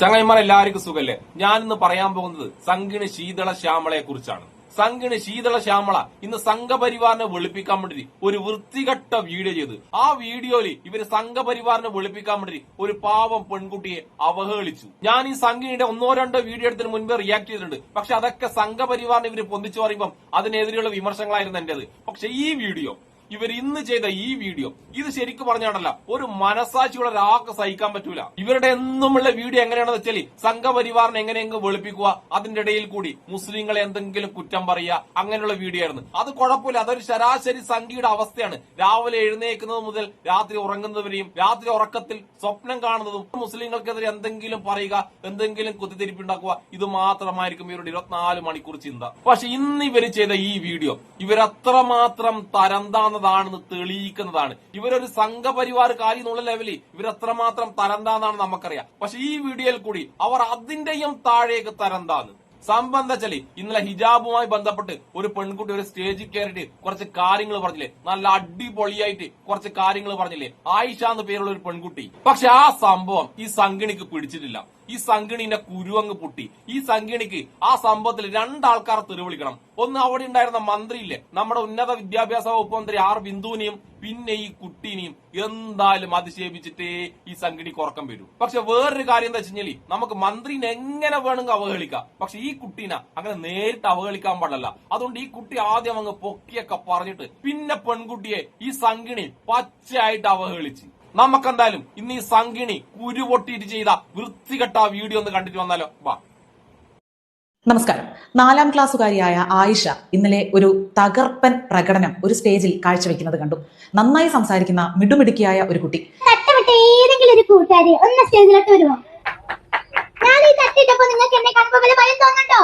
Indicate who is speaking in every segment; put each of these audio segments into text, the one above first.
Speaker 1: ചങ്ങായിമാർ എല്ലാവർക്കും സുഖല്ലേ? ഞാൻ ഇന്ന് പറയാൻ പോകുന്നത് സംഗിണി ശീതള ശ്യാമളയെ കുറിച്ചാണ്. സംഗിണി ശീതള ശ്യാമള ഇന്ന് സംഘപരിവാറിനെ വെളുപ്പിക്കാൻ വേണ്ടി ഒരു വൃത്തികെട്ട വീഡിയോ ചെയ്ത്. ആ വീഡിയോയിൽ ഇവർ സംഘപരിവാറിനെ വെളുപ്പിക്കാൻ വേണ്ടി ഒരു പാവം പെൺകുട്ടിയെ അവഹേളിച്ചു. ഞാൻ ഈ സംഗിണിയുടെ ഒന്നോ രണ്ടോ വീഡിയോ എടുത്തിന് മുൻപേ റിയാക്ട് ചെയ്തിട്ടുണ്ട്. പക്ഷെ അതൊക്കെ സംഘപരിവാറിനെ ഇവർ പൊന്തിച്ചു പറയുമ്പോൾ അതിനെതിരെയുള്ള വിമർശനങ്ങളായിരുന്നു എന്റേത് പക്ഷെ ഈ വീഡിയോ ഇവർ ഇന്ന് ചെയ്ത ഈ വീഡിയോ ഇത് ശരിക്കും പറഞ്ഞാണല്ല ഒരു മനസാക്ഷിയുള്ള ഒരാൾക്ക് സഹിക്കാൻ പറ്റൂല. ഇവരുടെ എന്നുമുള്ള വീഡിയോ എങ്ങനെയാണെന്ന് വെച്ചാൽ സംഘപരിവാറിനെ എങ്ങനെയെങ്കിലും വെളുപ്പിക്കുക അതിന്റെ ഇടയിൽ കൂടി മുസ്ലിങ്ങളെ എന്തെങ്കിലും കുറ്റം പറയുക അങ്ങനെയുള്ള വീഡിയോ ആയിരുന്നു. അത് കുഴപ്പമില്ല അതൊരു ശരാശരി സംഖ്യയുടെ അവസ്ഥയാണ്. രാവിലെ എഴുന്നേക്കുന്നത് മുതൽ രാത്രി ഉറങ്ങുന്നവരെയും രാത്രി ഉറക്കത്തിൽ സ്വപ്നം കാണുന്നതും മുസ്ലിങ്ങൾക്കെതിരെ എന്തെങ്കിലും പറയുക എന്തെങ്കിലും കുത്തിത്തിരിപ്പുണ്ടാക്കുക ഇത് മാത്രമായിരിക്കും ഇവരുടെ ഇരുപത്തിനാല് മണിക്കൂർ ചിന്ത. പക്ഷെ ഇന്ന് ഇവർ ചെയ്ത ഈ വീഡിയോ ഇവരത്രമാത്രം തരംതാന്നതാണെന്ന് തെളിയിക്കുന്നതാണ്. ഇവരൊരു സംഘപരിവാർ കാര്യം എന്നുള്ള ലെവലിൽ ഇവരത്രമാത്രം തരംതാന്നാണ് നമുക്കറിയാം. പക്ഷെ ഈ വീഡിയോയിൽ കൂടി അവർ അതിന്റെയും താഴേക്ക് തരംതാന്ന്. സംഭവം ഇന്നലെ ഹിജാബുമായി ബന്ധപ്പെട്ട് ഒരു പെൺകുട്ടി ഒരു സ്റ്റേജിൽ കയറിയിട്ട് കുറച്ച് കാര്യങ്ങൾ പറഞ്ഞില്ലേ? നല്ല അടിപൊളിയായിട്ട് കുറച്ച് കാര്യങ്ങൾ പറഞ്ഞില്ലേ? ആയിഷ എന്ന് പേരുള്ള ഒരു പെൺകുട്ടി. പക്ഷെ ആ സംഭവം ഈ സംഘിണിക്ക് പിടിച്ചിട്ടില്ല. ഈ സംഗിണിന്റെ കുരുവങ്ങ് പൊട്ടി. ഈ സംഗിണിക്ക് ആ സംഭവത്തിൽ രണ്ടാൾക്കാർ തെരുവിളിക്കണം. ഒന്ന് അവിടെ ഉണ്ടായിരുന്ന മന്ത്രി മന്ത്രിയില്ലേ? നമ്മുടെ ഉന്നത വിദ്യാഭ്യാസ വകുപ്പ് മന്ത്രി ആർ ബിന്ദുവിനെയും പിന്നെ ഈ കുട്ടീനെയും എന്തായാലും അതിശേപിച്ചിട്ടേ ഈ സംഗിണിക്ക് കുറക്കം വരും. പക്ഷെ വേറൊരു കാര്യം എന്താ വെച്ചാൽ നമുക്ക് മന്ത്രിനെ എങ്ങനെ വേണമെങ്കിൽ അവഹേളിക്കാം. പക്ഷെ ഈ കുട്ടീനെ അങ്ങനെ നേരിട്ട് അവഹേളിക്കാൻ പാടില്ല. അതുകൊണ്ട് ഈ കുട്ടി ആദ്യം അങ്ങ് പൊക്കിയൊക്കെ പറഞ്ഞിട്ട് പിന്നെ പെൺകുട്ടിയെ ഈ സംഗിണി പച്ചയായിട്ട് അവഹേളിച്ച്. നമുക്കെന്തായാലും ഇന്ന് ഈ സംഗിണി കുരുപൊട്ടിയിട്ട് ചെയ്ത വൃത്തികെട്ട വീഡിയോ ഒന്ന് കണ്ടിട്ട് വന്നാലോ? വാ.
Speaker 2: നമസ്കാരം. നാലാം ക്ലാസ്സുകാരിയായ ആയിഷ ഇന്നലെ ഒരു തകർപ്പൻ പ്രകടനം ഒരു സ്റ്റേജിൽ കാഴ്ചവെക്കുന്നത് കണ്ടു. നന്നായി സംസാരിക്കുന്ന മിടുമിടുക്കിയായ ഒരു കുട്ടി.
Speaker 3: ഏതെങ്കിലും ഒരു കൂട്ടുകാരി ഒന്ന് സ്റ്റേജിലോട്ട് വരുമോ ഞാൻ ഈ തട്ടിട്ടപ്പോ നിങ്ങൾക്ക് എന്നെ കാണുമ്പോ വല്ല ഭയം തോന്നണ്ടോ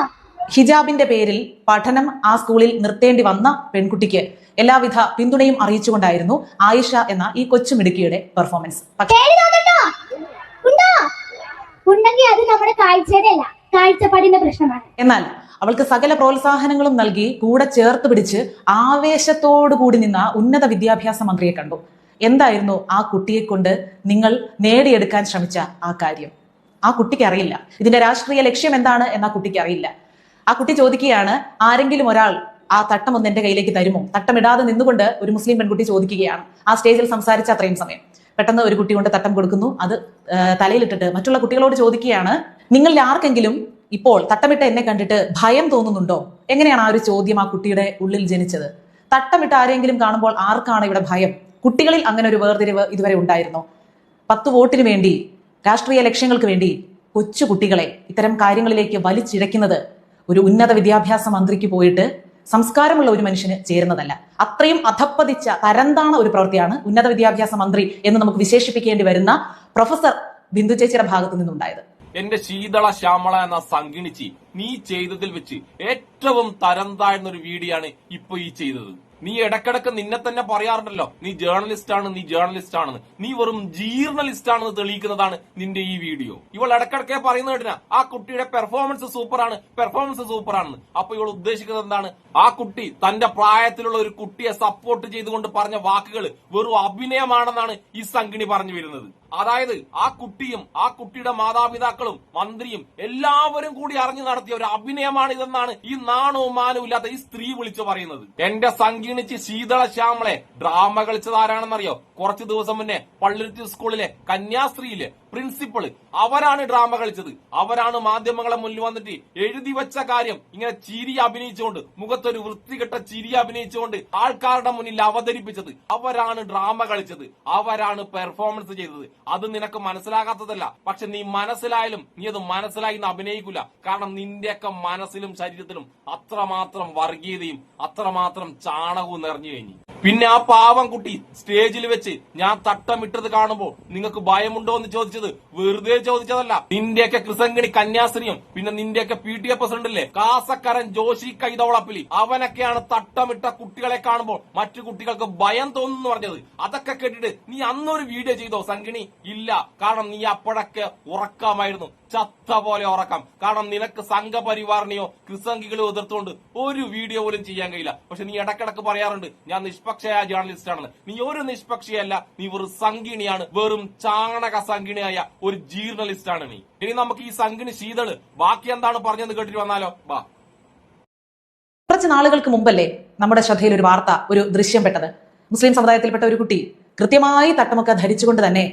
Speaker 2: ഹിജാബിന്റെ പേരിൽ പഠനം ആ സ്കൂളിൽ നിർത്തേണ്ടി വന്ന പെൺകുട്ടിക്ക് എല്ലാവിധ പിന്തുണയും അറിയിച്ചുകൊണ്ടായിരുന്നു ആയിഷ എന്ന ഈ കൊച്ചുമിടുക്കിയുടെ പെർഫോമൻസ്
Speaker 3: ഉണ്ടെങ്കിൽ അത് നമ്മുടെ കാഴ്ചയുടെ അല്ല കാഴ്ചപ്പാടിന്റെ പ്രശ്നമാണ്.
Speaker 2: എന്നാൽ അവൾക്ക് സകല പ്രോത്സാഹനങ്ങളും നൽകി കൂടെ ചേർത്ത് പിടിച്ച് ആവേശത്തോടു കൂടി നിന്ന ഉന്നത വിദ്യാഭ്യാസ മന്ത്രിയെ കണ്ടു. എന്തായിരുന്നു ആ കുട്ടിയെ കൊണ്ട് നിങ്ങൾ നേടിയെടുക്കാൻ ശ്രമിച്ച ആ കാര്യം? ആ കുട്ടിക്ക് അറിയില്ല. ഇതിന്റെ രാഷ്ട്രീയ ലക്ഷ്യം എന്താണ് എന്ന കുട്ടിക്ക് അറിയില്ല. ആ കുട്ടി ചോദിക്കുകയാണ് ആരെങ്കിലും ഒരാൾ ആ തട്ടം ഒന്ന് എന്റെ കയ്യിലേക്ക് തരുമോ? തട്ടമിടാതെ നിന്നുകൊണ്ട് ഒരു മുസ്ലിം പെൺകുട്ടി ചോദിക്കുകയാണ് ആ സ്റ്റേജിൽ സംസാരിച്ച അത്രയും സമയം. പെട്ടെന്ന് ഒരു കുട്ടി കൊണ്ട് തട്ടം കൊടുക്കുന്നു അത് തലയിലിട്ടിട്ട് മറ്റുള്ള കുട്ടികളോട് ചോദിക്കുകയാണ് നിങ്ങളിൽ ആർക്കെങ്കിലും ഇപ്പോൾ തട്ടമിട്ട എന്നെ കണ്ടിട്ട് ഭയം തോന്നുന്നുണ്ടോ? എങ്ങനെയാണ് ആ ഒരു ചോദ്യം ആ കുട്ടിയുടെ ഉള്ളിൽ ജനിച്ചത്? തട്ടമിട്ട് ആരെങ്കിലും കാണുമ്പോൾ ആർക്കാണ് ഇവിടെ ഭയം? കുട്ടികളിൽ അങ്ങനെ ഒരു വേർതിരിവ് ഇതുവരെ ഉണ്ടായിരുന്നോ? പത്ത് വോട്ടിന് വേണ്ടി രാഷ്ട്രീയ ലക്ഷ്യങ്ങൾക്ക് വേണ്ടി കൊച്ചു കുട്ടികളെ ഇത്തരം കാര്യങ്ങളിലേക്ക് വലിച്ചിഴക്കുന്നത് ഒരു ഉന്നത വിദ്യാഭ്യാസ മന്ത്രിക്ക് പോയിട്ട് സംസ്കാരമുള്ള ഒരു മനുഷ്യന് ചേരുന്നതല്ല. അത്രയും അധപ്പതിച്ച തരംതാണ ഒരു പ്രവൃത്തിയാണ് ഉന്നത വിദ്യാഭ്യാസ മന്ത്രി എന്ന് നമുക്ക് വിശേഷിപ്പിക്കേണ്ടി വരുന്ന പ്രൊഫസർ ബിന്ദു ചേച്ചിയുടെ ഭാഗത്തു നിന്നുണ്ടായത്.
Speaker 1: എന്റെ ശീതള ശ്യാമള എന്ന സംഗിണിച്ചി നീ ചെയ്തതിൽ വെച്ച് ഏറ്റവും തരം താഴ്ന്ന ഒരു വീഡിയോ ആണ് ഇപ്പൊ ഈ ചെയ്തത്. നീ ഇടക്കിടക്ക് നിന്നെ തന്നെ പറയാറുണ്ടല്ലോ നീ ജേർണലിസ്റ്റ് ആണ് നീ ജേർണലിസ്റ്റ് ആണെന്ന്. നീ വെറും ജീർണലിസ്റ്റ് ആണെന്ന് തെളിയിക്കുന്നതാണ് നിന്റെ ഈ വീഡിയോ ഇവൾ ഇടക്കിടക്കെ പറയുന്ന കേട്ടിന ആ കുട്ടിയുടെ പെർഫോമൻസ് സൂപ്പറാണ് പെർഫോമൻസ് സൂപ്പർ ആണെന്ന് അപ്പൊ ഇവൾ ഉദ്ദേശിക്കുന്നത് എന്താണ്? ആ കുട്ടി തന്റെ പ്രായത്തിലുള്ള ഒരു കുട്ടിയെ സപ്പോർട്ട് ചെയ്തുകൊണ്ട് പറഞ്ഞ വാക്കുകൾ വെറും അഭിനയമാണെന്നാണ് ഈ സംഗിണി പറഞ്ഞു വരുന്നത്. അതായത് ആ കുട്ടിയും ആ കുട്ടിയുടെ മാതാപിതാക്കളും മന്ത്രിയും എല്ലാവരും കൂടി അറിഞ്ഞു നടത്തിയ ഒരു അഭിനയമാണ് ഇതെന്നാണ് ഈ നാണവും മാനവും ഇല്ലാത്ത ഈ സ്ത്രീ വിളിച്ചു പറയുന്നത്. എന്റെ സംഗീണിച്ച് ശീതള ശ്യാമളെ ഡ്രാമ കളിച്ചത് ആരാണെന്നറിയോ? കുറച്ചു ദിവസം മുന്നേ പള്ളിരുത്തി സ്കൂളിലെ കന്യാസ്ത്രീയിലെ പ്രിൻസിപ്പൾ. അവരാണ് ഡ്രാമ കളിച്ചത്. അവരാണ് മാധ്യമങ്ങളെ മുന്നിൽ വന്നിട്ട് എഴുതി വെച്ച കാര്യം. ഇങ്ങനെ ചിരി അഭിനയിച്ചുകൊണ്ട് മുഖത്തൊരു വൃത്തികെട്ട ചിരി അഭിനയിച്ചുകൊണ്ട് ആൾക്കാരുടെ മുന്നിൽ അവതരിപ്പിച്ചത്. അവരാണ് ഡ്രാമ കളിച്ചത്. അവരാണ് പെർഫോമൻസ് ചെയ്തത്. അത് നിനക്ക് മനസ്സിലാകാത്തതല്ല. പക്ഷെ നീ മനസ്സിലായാലും നീ അത് മനസ്സിലായി അഭിനയിക്കില്ല കാരണം നിന്റെയൊക്കെ മനസ്സിലും ശരീരത്തിലും അത്രമാത്രം വർഗീയതയും അത്രമാത്രം ചാണകവും നിറഞ്ഞു കഴിഞ്ഞു. പിന്നെ ആ പാവം കുട്ടി സ്റ്റേജിൽ വെച്ച് ഞാൻ തട്ടമിട്ടത് കാണുമ്പോൾ നിങ്ങൾക്ക് ഭയമുണ്ടോ എന്ന് ചോദിച്ചത് വെറുതെ ചോദിച്ചതല്ല. നിന്റെയൊക്കെ കൃസംഗിണി കന്യാസ്ത്രീയും പിന്നെ നിന്റെയൊക്കെ പി ടി എ പ്രസിഡന്റ് ഇല്ലേ കാസക്കരൻ ജോഷി കൈതവളപ്പിലി അവനൊക്കെയാണ് തട്ടമിട്ട കുട്ടികളെ കാണുമ്പോൾ മറ്റു കുട്ടികൾക്ക് ഭയം തോന്നുന്നു പറഞ്ഞത്. അതൊക്കെ കേട്ടിട്ട് നീ അന്നൊരു വീഡിയോ ചെയ്തോ സംഗിണി? ഇല്ല. കാരണം നീ അപ്പോഴൊക്കെ ഉറക്കാമായിരുന്നു. ചത്ത പോലെ ഉറക്കാം. കാരണം നിനക്ക് സംഘപരിവാറിനെയോ ക്രിസംഗികളോ എതിർത്തുകൊണ്ട് ഒരു വീഡിയോ പോലും ചെയ്യാൻ കഴിയില്ല. പക്ഷെ നീ ഇടക്കിടക്ക് പറയാറുണ്ട് ഞാൻ നിഷ്പക്ഷയായ ജേർണലിസ്റ്റ് ആണെന്ന്. നീ ഒരു നിഷ്പക്ഷയല്ല നീ ഒരു സംഗിണിയാണ് വെറും ചാണക സംഘിണിയായ ഒരു ജേർണലിസ്റ്റ് ആണ് നീ. ഇനി നമുക്ക് ഈ സംഘിണി ശീതൾ ബാക്കി എന്താണ് പറഞ്ഞെന്ന് കേട്ടിട്ട് വന്നാലോ? വാ
Speaker 2: കുറച്ച് നാളുകൾക്ക് മുമ്പല്ലേ നമ്മുടെ ശ്രദ്ധയിൽ ഒരു വാർത്ത ഒരു ദൃശ്യം പെട്ടത്. മുസ്ലിം സമുദായത്തിൽപ്പെട്ട ഒരു കുട്ടി കൃത്യമായി തട്ടമൊക്കെ ധരിച്ചുകൊണ്ട് തന്നെ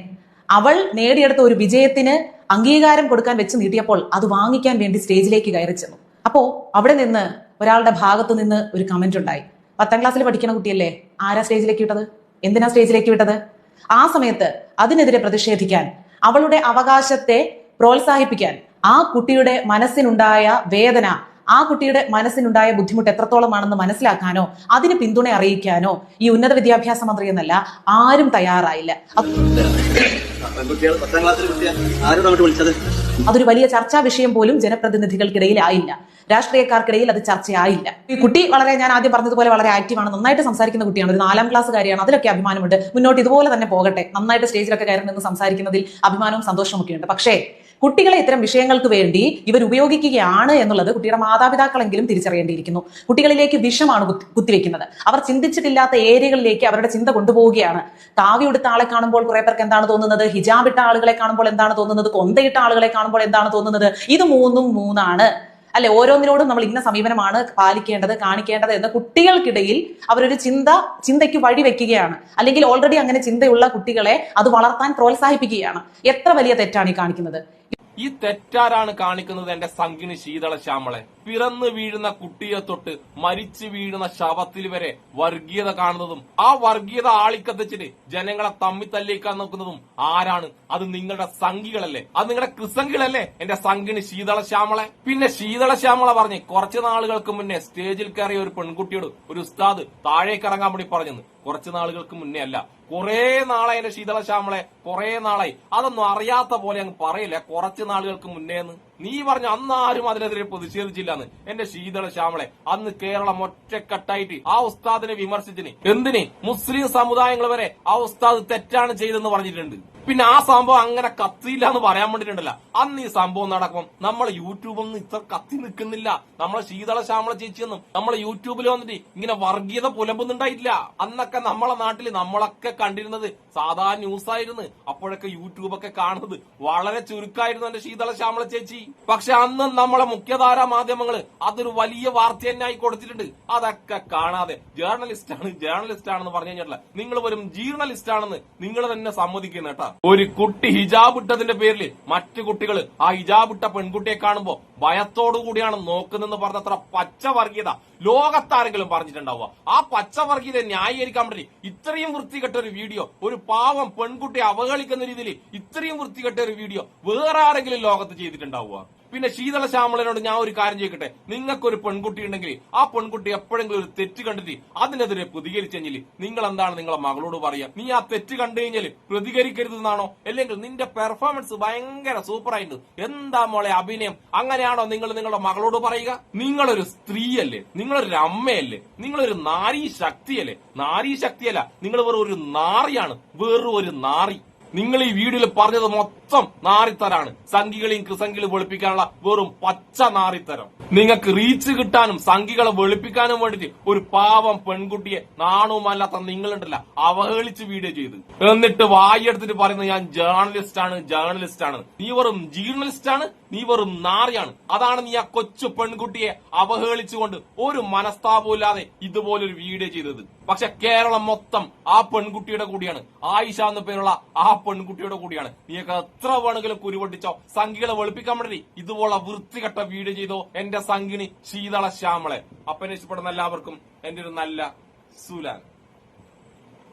Speaker 2: അവൾ നേടിയെടുത്ത ഒരു വിജയത്തിന് അംഗീകാരം കൊടുക്കാൻ വെച്ച് നീട്ടിയപ്പോൾ അത് വാങ്ങിക്കാൻ വേണ്ടി സ്റ്റേജിലേക്ക് കയറി ചെന്നു. അപ്പോ അവിടെ നിന്ന് ഒരാളുടെ ഭാഗത്തു നിന്ന് ഒരു കമന്റ് ഉണ്ടായി. പത്താം ക്ലാസ്സിൽ പഠിക്കുന്ന കുട്ടിയല്ലേ? ആരാ സ്റ്റേജിലേക്ക് വിട്ടത്? എന്തിനാ സ്റ്റേജിലേക്ക് വിട്ടത്? ആ സമയത്ത് അതിനെതിരെ പ്രതിഷേധിക്കാൻ അവളുടെ അവകാശത്തെ പ്രോത്സാഹിപ്പിക്കാൻ ആ കുട്ടിയുടെ മനസ്സിനുണ്ടായ വേദന ആ കുട്ടിയുടെ മനസ്സിനുണ്ടായ ബുദ്ധിമുട്ട് എത്രത്തോളമാണെന്ന് മനസ്സിലാക്കാനോ അതിന് പിന്തുണ അറിയിക്കാനോ ഈ ഉന്നത വിദ്യാഭ്യാസ മന്ത്രി എന്നല്ല ആരും തയ്യാറായില്ല. അതൊരു വലിയ ചർച്ചാ വിഷയം പോലും ജനപ്രതിനിധികൾക്കിടയിൽ ആയില്ല. രാഷ്ട്രീയക്കാർക്കിടയിൽ അത് ചർച്ചയായില്ല. ഈ കുട്ടി വളരെ ഞാൻ ആദ്യം പറഞ്ഞതുപോലെ വളരെ ആക്റ്റീവാണ് നന്നായിട്ട് സംസാരിക്കുന്ന കുട്ടിയാണ്. ഒരു നാലാം ക്ലാസ് കാര്യമാണ് അതിലൊക്കെ അഭിമാനമുണ്ട്. മുന്നോട്ട് ഇതുപോലെ തന്നെ പോകട്ടെ. നന്നായിട്ട് സ്റ്റേജിലൊക്കെ കയറി നിന്ന് സംസാരിക്കുന്നതിൽ അഭിമാനവും സന്തോഷവും ഒക്കെ ഉണ്ട് പക്ഷേ കുട്ടികളെ ഇത്തരം വിഷയങ്ങൾക്ക് വേണ്ടി ഇവർ ഉപയോഗിക്കുകയാണ് എന്നുള്ളത് കുട്ടിയുടെ മാതാപിതാക്കളെങ്കിലും തിരിച്ചറിയേണ്ടിയിരിക്കുന്നു. കുട്ടികളിലേക്ക് വിഷമാണ് കുത്തിവെക്കുന്നത്. അവർ ചിന്തിച്ചിട്ടില്ലാത്ത ഏരിയകളിലേക്ക് അവരുടെ ചിന്ത കൊണ്ടുപോവുകയാണ്. താവി ആളെ കാണുമ്പോൾ കുറെ പേർക്ക് എന്താണ് തോന്നുന്നത്? ഹിജാബിട്ട ആളുകളെ കാണുമ്പോൾ എന്താണ് തോന്നുന്നത്? കൊന്തയിട്ട ആളുകളെ കാണുമ്പോൾ എന്താണ് തോന്നുന്നത്? ഇത് മൂന്നും മൂന്നാണ്. അല്ലെ ഓരോന്നിനോടും നമ്മൾ ഇന്ന സമീപനമാണ് പാലിക്കേണ്ടത് കാണിക്കേണ്ടത് എന്ന് കുട്ടികൾക്കിടയിൽ അവരൊരു ചിന്ത ചിന്തയ്ക്ക് വഴി വെക്കുകയാണ്. അല്ലെങ്കിൽ ഓൾറെഡി അങ്ങനെ ചിന്തയുള്ള കുട്ടികളെ അത് വളർത്താൻ പ്രോത്സാഹിപ്പിക്കുകയാണ്. എത്ര വലിയ തെറ്റാണ് ഈ കാണിക്കുന്നത്?
Speaker 1: ഈ തെറ്റാരാണ് കാണിക്കുന്നത് എന്റെ സംഗിണി ശീതള ശ്യാമളെ. പിറന്നു വീഴുന്ന കുട്ടിയെ തൊട്ട് മരിച്ചു വീഴുന്ന ശവത്തിൽ വരെ വർഗീയത കാണുന്നതും ആ വർഗീയത ആളിക്കത്തിച്ചിട്ട് ജനങ്ങളെ തമ്മി തല്ലിക്കാൻ നോക്കുന്നതും ആരാണ്? അത് നിങ്ങളുടെ സംഘികളല്ലേ? അത് നിങ്ങളുടെ ക്രിസംഗികളല്ലേ എന്റെ സംഘിന് ശീതള ശ്യാമളെ? പിന്നെ ശീതള ശ്യാമള പറഞ്ഞ് കുറച്ചു നാളുകൾക്ക് മുന്നേ സ്റ്റേജിൽ കയറിയ ഒരു പെൺകുട്ടിയോട് ഒരു ഉസ്താദ് താഴേക്കിറങ്ങാൻ വേണ്ടി പറഞ്ഞെന്ന് കുറച്ചു നാളുകൾക്ക് മുന്നേ അല്ല. കുറെ നാളായി എന്റെ ശീതള ശ്യാമളെ കുറേ നാളായി. അതൊന്നും അറിയാത്ത പോലെ അങ്ങ് പറയില്ല. കുറച്ച് നാളുകൾക്ക് മുന്നേ എന്ന് നീ പറഞ്ഞ അന്ന് ആരും അതിനെതിരെ പ്രതിഷേധിച്ചില്ലെന്ന്. എന്റെ ശീതള ശ്യാമളെ അന്ന് കേരളം ഒറ്റക്കെട്ടായിട്ട് ആ ഉസ്താദിനെ വിമർശിച്ചിന്. എന്തിന്? മുസ്ലിം സമുദായങ്ങൾ വരെ ആ ഉസ്താദ് തെറ്റാണ് ചെയ്തെന്ന് പറഞ്ഞിട്ടുണ്ട്. പിന്നെ ആ സംഭവം അങ്ങനെ കത്തിയില്ല എന്ന് പറയാൻ വേണ്ടിട്ടുണ്ടല്ല. അന്ന് ഈ സംഭവം നടക്കും നമ്മൾ യൂട്യൂബൊന്നും ഇത്ര കത്തി നിൽക്കുന്നില്ല. നമ്മളെ ശീതള ശ്യാമള ചേച്ചിയൊന്നും നമ്മളെ യൂട്യൂബിൽ വന്നിട്ട് ഇങ്ങനെ വർഗീയത പുലമ്പുന്നുണ്ടായിട്ടില്ല. അന്നൊക്കെ നമ്മളെ നാട്ടിൽ നമ്മളൊക്കെ കണ്ടിരുന്നത് സാധാ ന്യൂസ് ആയിരുന്നു അപ്പോഴൊക്കെ യൂട്യൂബൊക്കെ കാണുന്നത് വളരെ ചുരുക്കായിരുന്നു എന്റെ ശീതള ശ്യാമള ചേച്ചി. പക്ഷെ അന്ന് നമ്മളെ മുഖ്യധാരാ മാധ്യമങ്ങൾ അതൊരു വലിയ വാർത്ത തന്നെയായി കൊടുത്തിട്ടുണ്ട്. അതൊക്കെ കാണാതെ ജേർണലിസ്റ്റ് ആണ് ജേർണലിസ്റ്റ് ആണെന്ന് പറഞ്ഞു കഴിഞ്ഞിട്ടില്ല. നിങ്ങൾ വരും ജീർണലിസ്റ്റ് ആണെന്ന് നിങ്ങൾ തന്നെ സമ്മതിക്കുന്നു കേട്ടാ. ഒരു കുട്ടി ഹിജാബ് ഇട്ടതിന്റെ പേരിൽ മറ്റു കുട്ടികൾ ആ ഹിജാബ് ഇട്ട പെൺകുട്ടിയെ കാണുമ്പോൾ ഭയത്തോടുകൂടിയാണ് നോക്കുന്നതെന്ന് പറഞ്ഞത്ര പച്ചവർഗീയത. ലോകത്താരെങ്കിലും പറഞ്ഞിട്ടുണ്ടാവുക. ആ പച്ചവർഗീയത ന്യായീകരിക്കാൻ വേണ്ടി ഇത്രയും വൃത്തികെട്ട ഒരു വീഡിയോ ഒരു പാവം പെൺകുട്ടിയെ അവഹേളിക്കുന്ന രീതിയിൽ ഇത്രയും വൃത്തികെട്ട ഒരു വീഡിയോ വേറെ ആരെങ്കിലും ലോകത്ത് ചെയ്തിട്ടുണ്ടാവുക? പിന്നെ ശീതള ശ്യാമളനോട് ഞാൻ ഒരു കാര്യം ചോദിക്കട്ടെ? നിങ്ങൾക്കൊരു പെൺകുട്ടി ഉണ്ടെങ്കിൽ ആ പെൺകുട്ടി എപ്പോഴെങ്കിലും ഒരു തെറ്റ് കണ്ടിട്ട് അതിനെതിരെ പ്രതികരിച്ചെങ്കിൽ നിങ്ങൾ എന്താണ് നിങ്ങളെ മകളോട് പറയാ നീ ആ തെറ്റ് കണ്ടു കഴിഞ്ഞാൽ പ്രതികരിക്കരുതെന്നാണോ? അല്ലെങ്കിൽ നിന്റെ പെർഫോമൻസ് ഭയങ്കര സൂപ്പർ ആയിട്ട് എന്താ മോളെ അഭിനയം? അങ്ങനെയാണോ നിങ്ങൾ നിങ്ങളുടെ മകളോട് പറയുക? നിങ്ങളൊരു സ്ത്രീയല്ലേ? നിങ്ങളൊരു അമ്മയല്ലേ? നിങ്ങളൊരു നാരീ ശക്തിയല്ലേ? നാരീ ശക്തിയല്ല. നിങ്ങൾ വെറും ഒരു നാറിയാണ്. വെറും ഒരു നാറി. നിങ്ങൾ ഈ വീഡിയോയിൽ പറഞ്ഞത് മൊത്തം നാറിത്തരാണ്. സംഘികളെയും കൃസംഖികളും വെളുപ്പിക്കാനുള്ള വെറും പച്ച നാറിത്തരം. നിങ്ങൾക്ക് റീച്ച് കിട്ടാനും സംഘികളെ വെളുപ്പിക്കാനും വേണ്ടിയിട്ട് ഒരു പാവം പെൺകുട്ടിയെ നാണവുമല്ലാത്ത നിങ്ങളുണ്ടല്ല അവഹേളിച്ച് വീഡിയോ ചെയ്ത്. എന്നിട്ട് വായെടുത്തിട്ട് പറയുന്നത് ഞാൻ ജേർണലിസ്റ്റ് ആണ് ജേർണലിസ്റ്റ് ആണ്. നീ വെറും ജേർണലിസ്റ്റ് ആണ് നീ വെറും നാറിയാണ്. അതാണ് നീ ആ കൊച്ചു പെൺകുട്ടിയെ അവഹേളിച്ചുകൊണ്ട് ഒരു മനസ്താപവും ഇല്ലാതെ ഇതുപോലൊരു വീഡിയോ ചെയ്തത്. പക്ഷെ കേരളം മൊത്തം ആ പെൺകുട്ടിയുടെ കൂടിയാണ്. ആയിഷ എന്ന പേരുള്ള ആ പെൺകുട്ടിയുടെ കൂടിയാണ്. നീയൊക്കെ എത്ര വേണമെങ്കിലും കുരുപൊട്ടിച്ചോ. സംഘികളെ വെളുപ്പിക്കാൻ വേണ്ടി ഇതുപോലെ വൃത്തികെട്ട വീഡിയോ ചെയ്തോ എന്റെ സംഘിണി ശീതള ശ്യാമളെ. ഇഷ്ടപ്പെടുന്ന എല്ലാവർക്കും എന്റെ ഒരു നല്ല സുലാൻ.